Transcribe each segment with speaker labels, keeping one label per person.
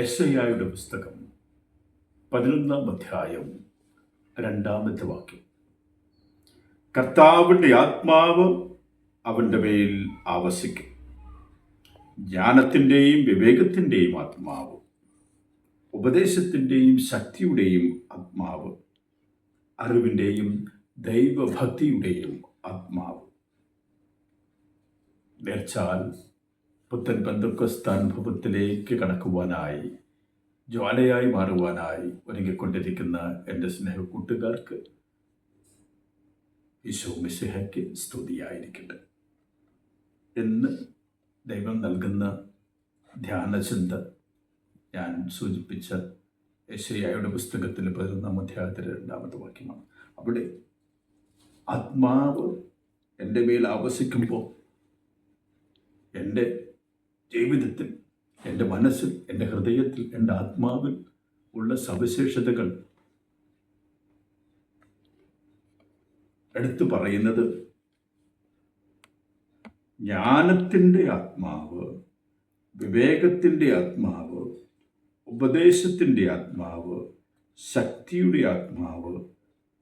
Speaker 1: എസ്ഐയുടെ പുസ്തകം പതിനൊന്നാം അധ്യായം രണ്ടാമത്തെ വാക്യം. കർത്താവിന്റെ ആത്മാവ് അവന്റെ മേൽ ആവസിക്കും. ജ്ഞാനത്തിന്റെയും വിവേകത്തിന്റെയും ആത്മാവ് ഉപദേശത്തിന്റെയും ശക്തിയുടെയും ആത്മാവ് അറിവിന്റെയും ദൈവഭക്തിയുടെയും ആത്മാവ്. നേർച്ചാൽ പുത്തൻ ബന്ധുക്കസ്ത അനുഭവത്തിലേക്ക് കടക്കുവാനായി ജ്വാലയായി മാറുവാനായി ഒരുങ്ങിക്കൊണ്ടിരിക്കുന്ന എന്റെ സ്നേഹ കൂട്ടുകാർക്ക് ഈശോ മിശിഹയ്ക്ക് സ്തുതിയായിരിക്കട്ടെ. എന്ന് ദൈവം നൽകുന്ന ധ്യാനചിന്ത ഞാൻ സൂചിപ്പിച്ച യശയായുടെ പുസ്തകത്തിൽ പതിനൊന്നാം അധ്യായത്തിൽ രണ്ടാമത്തെ വാക്യമാണ്. അവിടെ ആത്മാവ് എന്റെ മേൽ ആവസിക്കുമ്പോൾ എന്റെ ജീവിതത്തിൽ എന്റെ മനസ്സിൽ എന്റെ ഹൃദയത്തിൽ എന്റെ ആത്മാവിൽ ഉള്ള സവിശേഷതകൾ എടുത്തു പറയുന്നത് ജ്ഞാനത്തിന്റെ ആത്മാവ് വിവേകത്തിന്റെ ആത്മാവ് ഉപദേശത്തിന്റെ ആത്മാവ് ശക്തിയുടെ ആത്മാവ്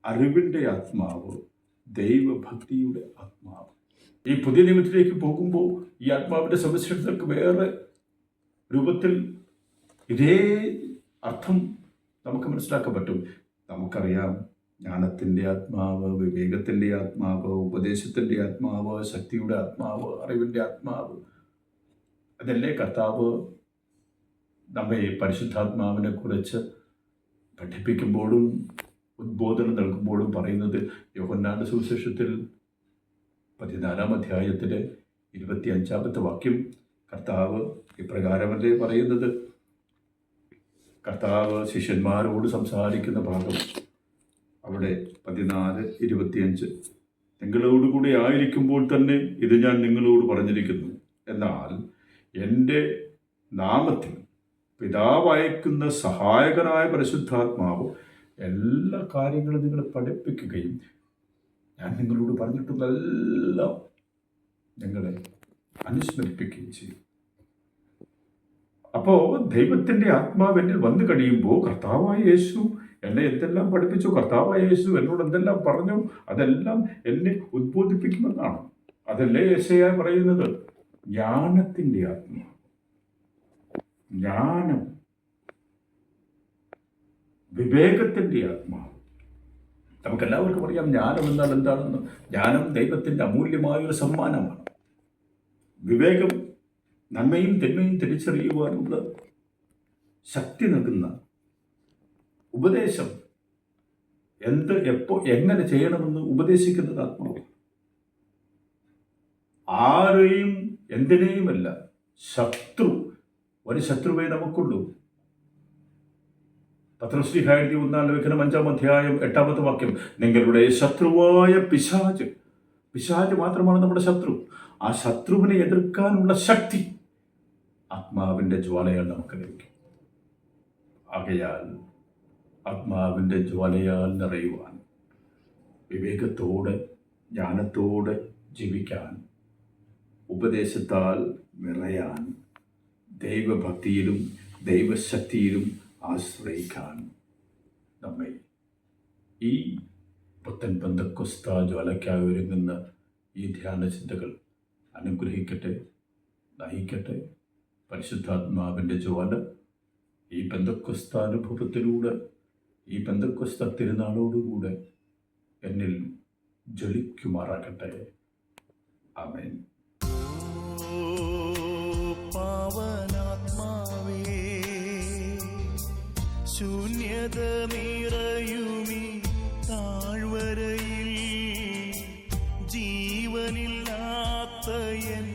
Speaker 1: അറിവിന്റെ ആത്മാവ് ദൈവഭക്തിയുടെ ആത്മാവ് ഈ പുതിയ നിയമത്തിലേക്ക് പോകുമ്പോൾ ഈ ആത്മാവിന്റെ സവിശേഷതകൾക്ക് വേറെ രൂപത്തിൽ ഇതേ അർത്ഥം നമുക്ക് മനസ്സിലാക്കാൻ പറ്റും. നമുക്കറിയാം ജ്ഞാനത്തിന്റെ ആത്മാവ് വിവേകത്തിന്റെ ആത്മാവ് ഉപദേശത്തിന്റെ ആത്മാവ് ശക്തിയുടെ ആത്മാവ് അറിവിന്റെ ആത്മാവ്. അതല്ലേ കർത്താവ് നമ്മെ പരിശുദ്ധാത്മാവിനെ കുറിച്ച് പഠിപ്പിക്കുമ്പോഴും ഉദ്ബോധനം നൽകുമ്പോഴും പറയുന്നത് യോഹന്നാന്റെ സുവിശേഷത്തിൽ പതിനാലാം അധ്യായത്തിലെ ഇരുപത്തി അഞ്ചാമത്തെ വാക്യം കർത്താവ് ഇപ്രകാരമല്ലേ പറയുന്നത്? കർത്താവ് ശിഷ്യന്മാരോട് സംസാരിക്കുന്ന ഭാഗം അവിടെ പതിനാല് ഇരുപത്തിയഞ്ച്. നിങ്ങളോടുകൂടി ആയിരിക്കുമ്പോൾ തന്നെ ഇത് ഞാൻ നിങ്ങളോട് പറഞ്ഞിരിക്കുന്നു. എന്നാൽ എന്റെ നാമത്തിൽ പിതാവ് അയക്കുന്ന സഹായകനായ പരിശുദ്ധാത്മാവ് എല്ലാ കാര്യങ്ങളും നിങ്ങളെ പഠിപ്പിക്കുകയും ഞാൻ നിങ്ങളോട് പറഞ്ഞിട്ടുള്ളതെല്ലാം നിങ്ങളെ അനുസ്മരിപ്പിക്കുകയും ചെയ്യും. അപ്പോൾ ദൈവത്തിന്റെ ആത്മാവ് എന്നിൽ വന്നു കഴിയുമ്പോൾ കർത്താവായ യേശു എന്നെ എന്തെല്ലാം പഠിപ്പിച്ചു? കർത്താവായ യേശു എന്നോട് എന്തെല്ലാം പറഞ്ഞു? അതെല്ലാം എന്നെ ഉദ്ബോധിപ്പിക്കുമെന്നാണ്. അതല്ലേ യേശയായി പറയുന്നത്? ജ്ഞാനത്തിന്റെ ആത്മാവ്. ജ്ഞാനം. വിവേകത്തിന്റെ ആത്മാവ്. നമുക്കെല്ലാവർക്കും അറിയാം ജ്ഞാനം എന്നാൽ എന്താണെന്ന്. ജ്ഞാനം ദൈവത്തിന്റെ അമൂല്യമായ ഒരു സമ്മാനമാണ്. വിവേകം നന്മയും തിന്മയും തിരിച്ചറിയുവാനുള്ള ശക്തി നൽകുന്ന ഉപദേശം എന്ത് എപ്പോ എങ്ങനെ ചെയ്യണമെന്ന് ഉപദേശിക്കുന്നത് ആത്മാവ്. ആരെയും എന്തിനേയുമല്ല ശത്രു ഒരു ശത്രുവേ നമുക്കുള്ളൂ. പത്രശ്രീഹ എഴുതി ഒന്നാം ലേഖനം അഞ്ചാം അധ്യായം എട്ടാമത്തെ വാക്യം. നിങ്ങളുടെ ശത്രുവായ പിശാജ് പിശാജ് മാത്രമാണ് നമ്മുടെ ശത്രു. ആ ശത്രുവിനെ എതിർക്കാനുള്ള ശക്തി ആത്മാവിന്റെ ജ്വാലയാൽ നമുക്ക് ലഭിക്കും. ആകയാൽ ആത്മാവിന്റെ ജ്വാലയാൽ നിറയുവാൻ വിവേകത്തോടെ ജ്ഞാനത്തോടെ ജീവിക്കാൻ ഉപദേശത്താൽ നിറയാൻ ദൈവഭക്തിയിലും ദൈവശക്തിയിലും ആശ്രയിക്കാൻ നമ്മെ ഈ പുത്തൻ പന്തക്കുസ്ത ജ്വാലയ്ക്കായി ഒരുങ്ങുന്ന ഈ ധ്യാന ചിന്തകൾ അനുഗ്രഹിക്കട്ടെ നയിക്കട്ടെ. പരിശുദ്ധാത്മാവിന്റെ ജ്വാല ഈ പന്തക്കുസ്താനുഭവത്തിലൂടെ ഈ ബന്ധക്കുസ്ത തിരുനാളോടുകൂടെ എന്നിൽ ജ്വലിക്കുമാറാകട്ടെ. ആമേൻ.
Speaker 2: പാവനാത്മാവേ ശൂന്യത നിറയുമി താഴ്വരയിൽ ജീവനില്ലാത്ത എൻ